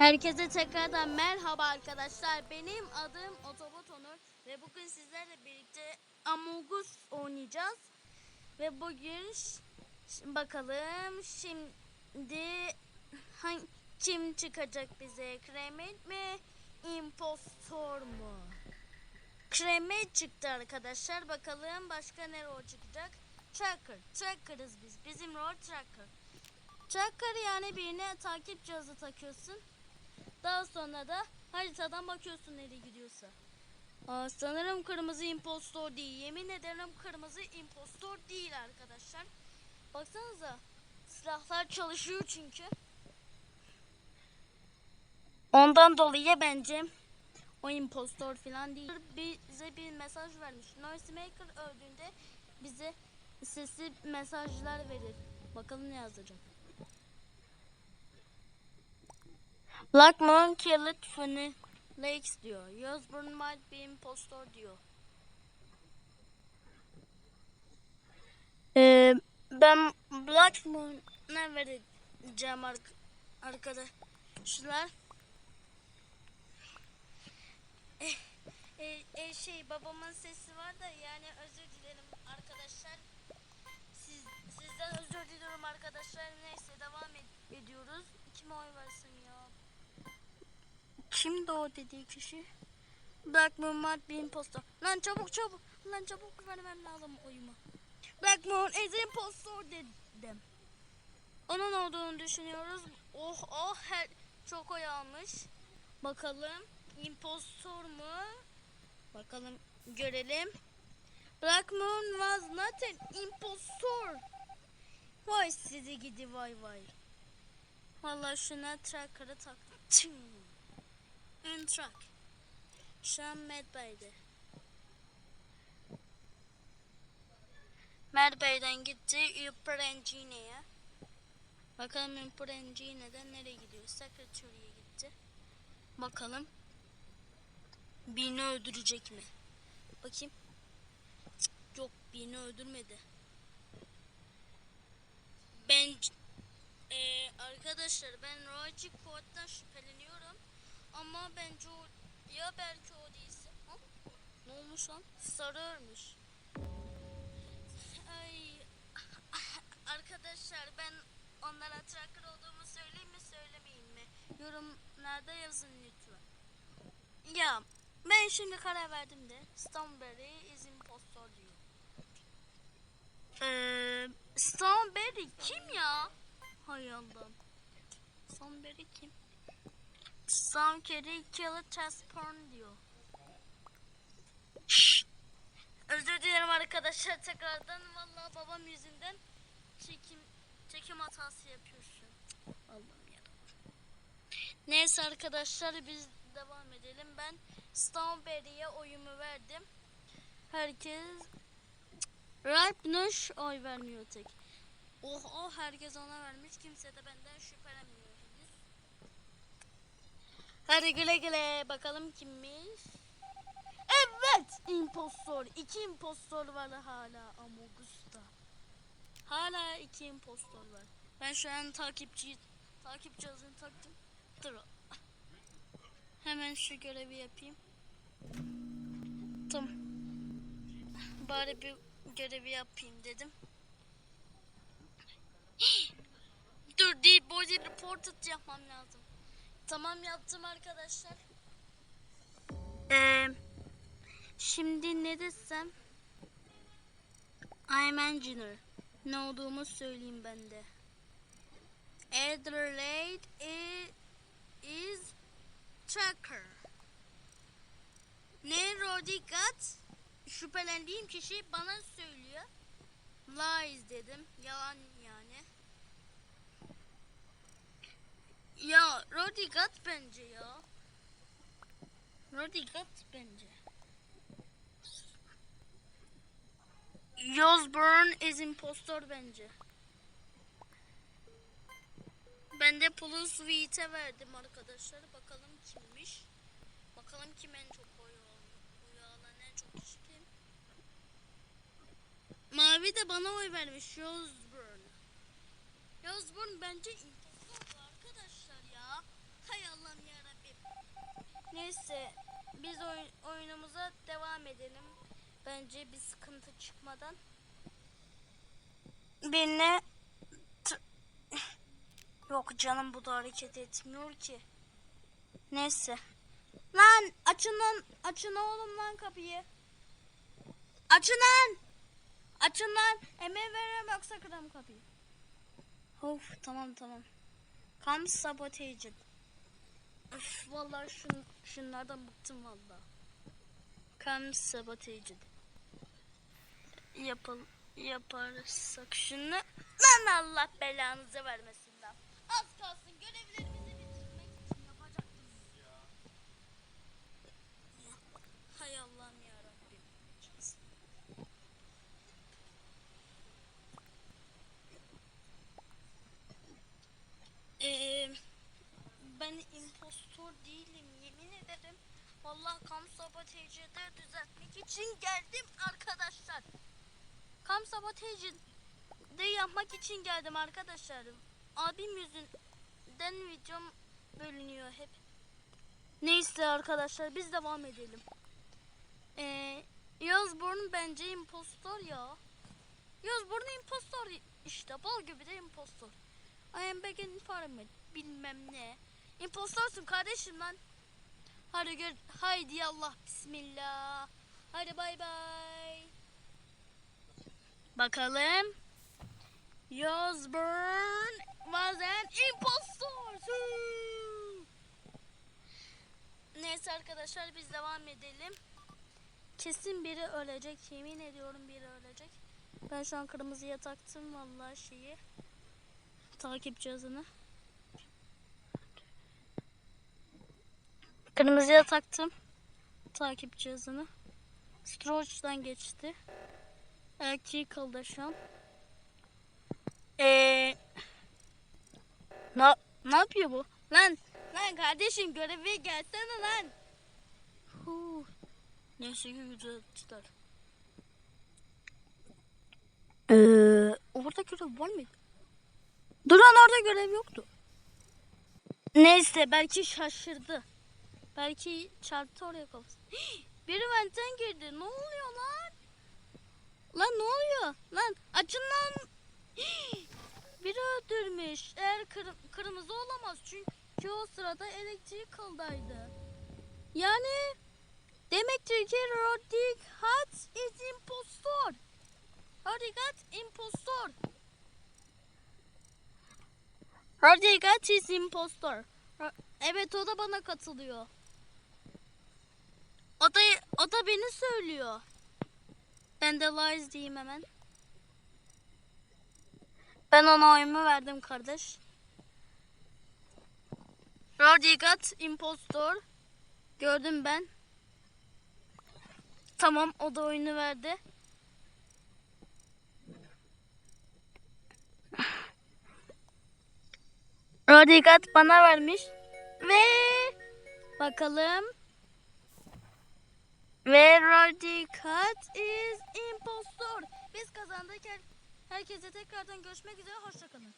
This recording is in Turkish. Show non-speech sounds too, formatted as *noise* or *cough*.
Herkese tekrardan merhaba arkadaşlar. Benim adım Otobot Onur ve bugün sizlerle birlikte Among Us oynayacağız. Ve bugün bakalım şimdi hangi, kim çıkacak bize? Kremit mi? Impostor mu? Kremit çıktı arkadaşlar. Bakalım başka ne rol çıkacak? Tracker. Tracker'ız biz. Bizim rol Tracker. Tracker yani birine takip cihazı takıyorsun. Daha sonra da haritadan bakıyorsun nereye gidiyorsa. Aa, sanırım kırmızı impostor değil. Yemin ederim kırmızı impostor değil arkadaşlar. Baksanıza. Silahlar çalışıyor çünkü. Ondan dolayı bence o impostor falan değil. Bize bir mesaj vermiş. Noise Maker öldüğünde bize sesli mesajlar verir. Bakalım ne yazacak. Black Moon killed Funny Lakes diyor. Osborne might be impostor diyor. Ee, ben Black Moon'a vereceğim ark arkadaşlar. Eh, eh, eh, şey babamın sesi var da yani özür dilerim arkadaşlar. Siz, sizden özür diliyorum arkadaşlar. Neyse devam ed- ediyoruz. Kime oy versin ya? Kimdi o dediği kişi? Black Moon be impostor. Lan çabuk çabuk. Lan çabuk vermem lazım oyumu. Black Moon is impostor dedim. Onun olduğunu düşünüyoruz. Oh oh her çok oy almış. Bakalım impostor mu? Bakalım görelim. Black Moon was not an impostor. Vay sizi gidi vay vay. Vallahi şuna tracker'ı taktım. Ön track. Şu an Medbay'de. Medbay'den gitti Upper Engine'ye. Bakalım Upper Engine'den nereye gidiyor? Secretary'e gitti. Bakalım. Birini öldürecek mi? Bakayım. Cık, Yok birini öldürmedi. Ben Ee, arkadaşlar ben Roger Court'tan şüpheleniyorum. Ama bence o ya belki o değilse. Ha? Ne olmuş lan? Sarı ölmüş. *laughs* Ay *laughs* arkadaşlar ben onlara tracker olduğumu söyleyeyim mi söylemeyeyim mi? Yorumlarda yazın lütfen. Ya ben şimdi karar verdim de Stoneberry is impostor diyor. Ee, Stoneberry kim ya? Hay Allah'ım. Stoneberry kim? Stoneberry killer test porn diyor. Şşş. Özür dilerim arkadaşlar tekrardan. Vallahi babam yüzünden çekim çekim hatası yapıyorsun. Allah'ım ya. Neyse arkadaşlar biz devam edelim. Ben Stoneberry'e oyumu verdim. Herkes Ripe Nush oy vermiyor tek. Oh oh herkes ona vermiş. Kimse de benden şüphelenmiyor. Hadi güle güle bakalım kimmiş. Evet impostor. İki impostor var hala Amogus'ta. Hala iki impostor var. Ben şu an takipçi takip cihazını taktım. Dur. Hemen şu görevi yapayım. Tamam. Bari bir görevi yapayım dedim. Dur değil body reported yapmam lazım. Tamam yaptım arkadaşlar. Ee, şimdi ne desem? I'm engineer. Ne olduğumu söyleyeyim ben de. Adelaide is, tracker. Ne Rodigat? Şüphelendiğim kişi bana söylüyor. Lies dedim. Yalan yani. Ya Rodigat bence ya. Rodigat bence. Yosburn is impostor bence. Ben de Plus Suite'e verdim arkadaşlar. Bakalım kimmiş. Bakalım kim en çok oy al- oy alan en çok kim. Mavi de bana oy vermiş. Yosburn. Yosburn bence impostor ya. Hay Allah'ım biz oy- oyunumuza devam edelim. Bence bir sıkıntı çıkmadan. Birine Yok canım bu da hareket etmiyor ki. Neyse. Lan açın lan açın oğlum lan kapıyı. Açın lan. Açın lan. Emir veririm yoksa kırarım kapıyı. Of tamam tamam. Come sabotage. Vallahi şun, şunlardan bıktım vallahi. Come sabotage. Yapıl yaparsak şunu. Lan Allah belanızı vermesin lan. Az kalsın görevlerimizi bitirmek için yapacaktınız ya. Hay Allah'ım ya Rabbim. Ee, ben impostor değilim yemin ederim. Vallahi kam sabotajıda düzeltmek için geldim arkadaşlar. Kam sabotajı de yapmak için geldim arkadaşlar. Abim yüzünden videom bölünüyor hep. Neyse arkadaşlar biz devam edelim. Ee, Yazburn bence impostor ya. Yazburn impostor işte bal gibi de impostor. I am back in farming bilmem ne. Impostorsun kardeşim lan. Hadi gör haydi Allah bismillah. Hadi bay bay. Bakalım. Yozburn was an impostor. Neyse arkadaşlar biz devam edelim. Kesin biri ölecek. Yemin ediyorum biri ölecek. Ben şu an kırmızıya taktım vallahi şeyi. Takip cihazını. Kırmızıya taktım. Takip cihazını. Stroch'dan geçti. Erkeği kaldı şu an. Ee, ne, ne yapıyor bu? Lan, lan kardeşim göreve gelsene lan. Huh. Neyse ki güzel tutar. Ee, orada görev var mıydı? Duran orada görev yoktu. Neyse belki şaşırdı. Belki çarptı oraya kafası. *gasps* Biri benden girdi. Ne oluyor lan? Lan ne oluyor? Lan açın lan. *gasps* Biri öldürmüş. Eğer kır- kırmızı olamaz. Çünkü o sırada elektrik kaldaydı. Yani demektir ki Rodrik Hat is impostor. Rodrik Hat impostor. Rodrik is impostor. Evet o da bana katılıyor. O da, o da beni söylüyor. Ben de lies diyeyim hemen. Ben ona oyumu verdim kardeş. Radigat impostor. Gördüm ben. Tamam o da oyunu verdi. Radigat bana vermiş. Ve bakalım. Ve Radigat is impostor. Biz kazandık. Her- Herkese tekrardan görüşmek üzere. Hoşçakalın.